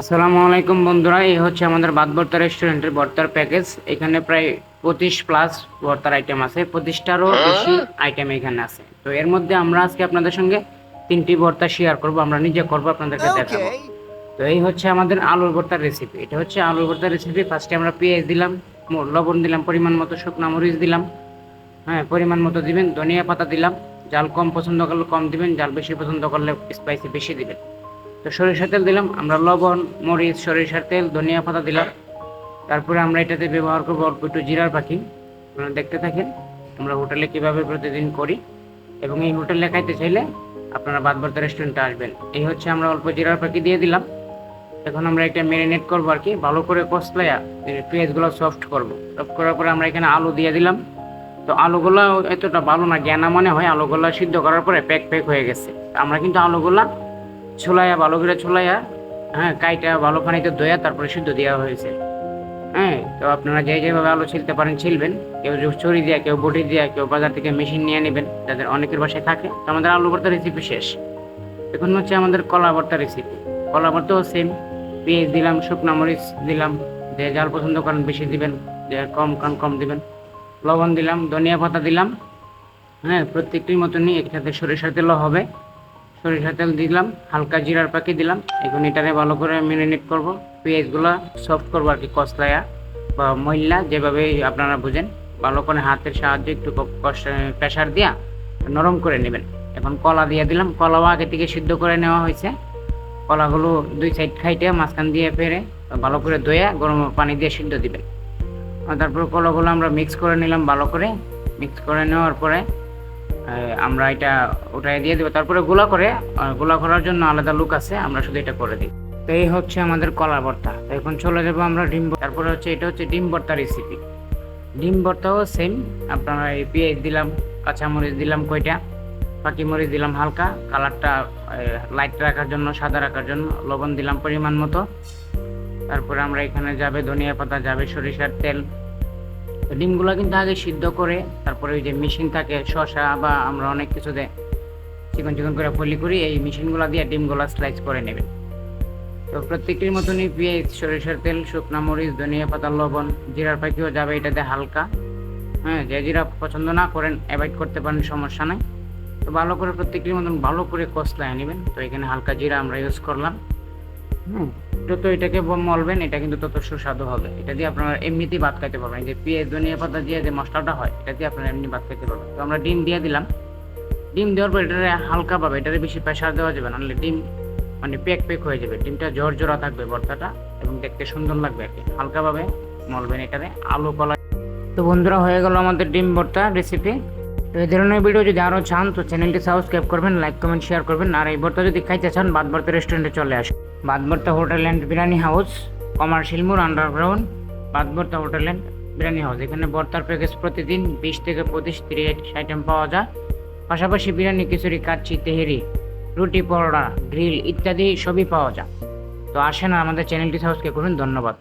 আসসালামু আলাইকুম বন্ধুরা এই হচ্ছে আমাদের বাদ ভর্তা রেস্টুরেন্টের ভর্তার প্যাকেজ। এখানে প্রায় পঁচিশ প্লাস ভর্তার আইটেম আছে। পঁচিশটারও বেশি আইটেম এখানে আছে। তো এর মধ্যে আমরা আজকে আপনাদের সঙ্গে তিনটি ভর্তা শেয়ার করব আমরা নিজে করব আপনাদেরকে দেখাবো। তো এই হচ্ছে আমাদের আলুর ভর্তার রেসিপি এটা হচ্ছে আলুর ভর্তার রেসিপি ফার্স্টে আমরা পেঁয়াজ দিলাম লবণ দিলাম পরিমাণ মতো শুকনো মরিচ দিলাম। হ্যাঁ পরিমাণ মতো দিবেন ধনিয়া পাতা দিলাম। জাল কম পছন্দ করলে কম দিবেন জাল বেশি পছন্দ করলে স্পাইসি বেশি দিবেন। তো সরিষার তেল দিলাম, আমরা লবণ, মরিচ, সরিষার তেল, ধনিয়া পাতা দিলাম। তারপরে আমরা এটাতে ব্যবহার করব অল্প একটু জিরার পাখি। আপনারা দেখতে থাকেন, আমরা হোটেলে কীভাবে প্রতিদিন করি। এবং এই হোটেলে খাইতে চাইলে আপনারা বাদবার্তা রেস্টুরেন্টে আসবেন। এই হচ্ছে আমরা অল্প জিরার পাখি দিয়ে দিলাম। এখন আমরা এটা ম্যারিনেট করব আর কি। ভালো করে কষলাইয়া পেঁয়াজগুলো সফট করব। সফট করার পরে আমরা এখানে আলু দিয়ে দিলাম। তো আলুগুলো এতটা ভালো না জ্ঞানা মনে হয়। আলুগুলো সিদ্ধ করার পরে প্যাক প্যাক হয়ে গেছে। আমরা কিন্তু আলুগুলা ছোলাইয়া ভালো করে ছোলাইয়া হ্যাঁ কাইটা ভালো পানিতে ধোয়া, তারপরে সিদ্ধ দেওয়া হয়েছে। হ্যাঁ তো আপনারা যে যেভাবে আলু ছিলতে পারেন, ছিলবেন। কেউ ছড়ি দিয়া, কেউ বটি দিয়া, কেউ বাজার থেকে মেশিন নিয়ে নেবেন, যাদের অনেকের বাসায় থাকে। তো আমাদের আলু ভর্তা রেসিপি শেষ। এখন হচ্ছে আমাদের কলা ভর্তা রেসিপি কলা ভর্তাও সেম পেঁয়াজ দিলাম, শুকনা মরিচ দিলাম, যে যার পছন্দ করেন বেশি দিবেন, যে কম কম কম দিবেন। লবণ দিলাম, ধনিয়া পাতা দিলাম। হ্যাঁ প্রত্যেকটির মতনই একসাথে সরিষার তেলও হবে। সরিষার তেল দিলাম, হালকা জিরার পাখি দিলাম। এখন এটারে ভালো করে ম্যারিনেট করব। পেঁয়াজগুলো সফট করব আর কি, কসলায়া বা মহিলা যেভাবে আপনারা বুঝেন। ভালো করে হাতের সাহায্যে একটু প্রেশার দিয়া নরম করে নেবেন। এখন কলা দিয়ে দিলাম। কলাও আগে থেকে সিদ্ধ করে নেওয়া হয়েছে। কলাগুলো দুই সাইড খাইটে মাঝখান দিয়ে ফেরে ভালো করে ধুয়ে গরম পানি দিয়ে সিদ্ধ দিবেন। তারপর কলাগুলো আমরা মিক্স করে নিলাম ভালো করে। মিক্স করে নেওয়ার পরে আমরা এটা ওটাই দিয়ে দেবো। তারপরে গোলা করে গোলা করার জন্য আলাদা লুক আছে, আমরা শুধু এটা করে দিই। তো এই হচ্ছে আমাদের কলা ভর্তা। এখন চলে যাব আমরা ডিম তারপরে হচ্ছে, এটা হচ্ছে ডিম ভর্তা রেসিপি ডিম ভর্তাও সেম আপনারা এই পেঁয়াজ দিলাম, কাঁচামরিচ দিলাম কয়টা পাকি মরিচ দিলাম হালকা, কালারটা লাইট রাখার জন্য, সাদা রাখার জন্য, লবণ দিলাম পরিমাণ মতো। তারপরে আমরা এখানে যাবে ধনিয়া পাতা, যাবে সরিষার তেল ডিমগুলো কিন্তু আগে সিদ্ধ করে, তারপরে ওই যে মেশিন থাকে, শসা বা আমরা অনেক কিছুতে চিকন চিকন করে ফলি করি, এই মেশিনগুলো দিয়ে ডিমগুলো স্লাইস করে নেবেন। তো প্রত্যেকটির মতনই পেঁয়াজ, সরিষার তেল, শুকনা মরিচ, ধনিয়া পাতা, লবণ, জিরার পাখিও যাবে এটাতে হালকা। হ্যাঁ যে জিরা পছন্দ না করেন অ্যাভয়েড করতে পারেন, সমস্যা নাই। তো ভালো করে প্রত্যেকটির মতন ভালো করে কষলায় নেবেন। তো এখানে হালকা জিরা আমরা ইউজ করলাম। হুম যত এটাকে মলবেন, এটা কিন্তু তত সুস্বাদু হবে। এটা দিয়ে আপনারা এমনিতেই ভাত খাইতে পারবেন। যে পেঁয়াজ, ধনিয়া পাতা দিয়ে যে মশলাটা হয়, এটা দিয়ে আপনারা এমনি ভাত খাইতে পারবেন। তো আমরা ডিম দিয়ে দিলাম। ডিম দেওয়ার পর এটারে হালকা পাবে এটারে বেশি প্রেশার দেওয়া যাবে নাহলে ডিম মানে পেক পেক হয়ে যাবে। ডিমটা জোর থাকবে ভর্তাটা এবং দেখতে সুন্দর লাগবে আর কি। হালকাভাবে মলবেন এটারে। আলু কলা তো বন্ধুরা, হয়ে গেল আমাদের ডিম ভর্তা রেসিপি তো এই ধরনের ভিডিও যদি আরও চান, তো চ্যানেলটি সাবস্ক্রাইব করবেন লাইক কমেন্ট শেয়ার করবেন। আর এই ভর্তা যদি খাইতে চান বাদ ভর্তা রেস্টুরেন্টে চলে আসুন। বাদ ভর্তা hotel and biryani house commercial মোড় আন্ডারগ্রাউন্ড বাদ ভর্তা হোটেল অ্যান্ড বিরিয়ানি হাউস এখানে ভর্তার প্যাকেজ প্রতিদিন বিশ থেকে পঁচিশ, তিরিশ আইটেম পাওয়া যায়। পাশাপাশি বিরিয়ানি, খিচুড়ি, কাচ্চি, তেহেরি, রুটি পরোটা গ্রিল ইত্যাদি সবই পাওয়া যায়। তো আসেন আমাদের চ্যানেলটি সাবস্ক্রাইব করুন। ধন্যবাদ।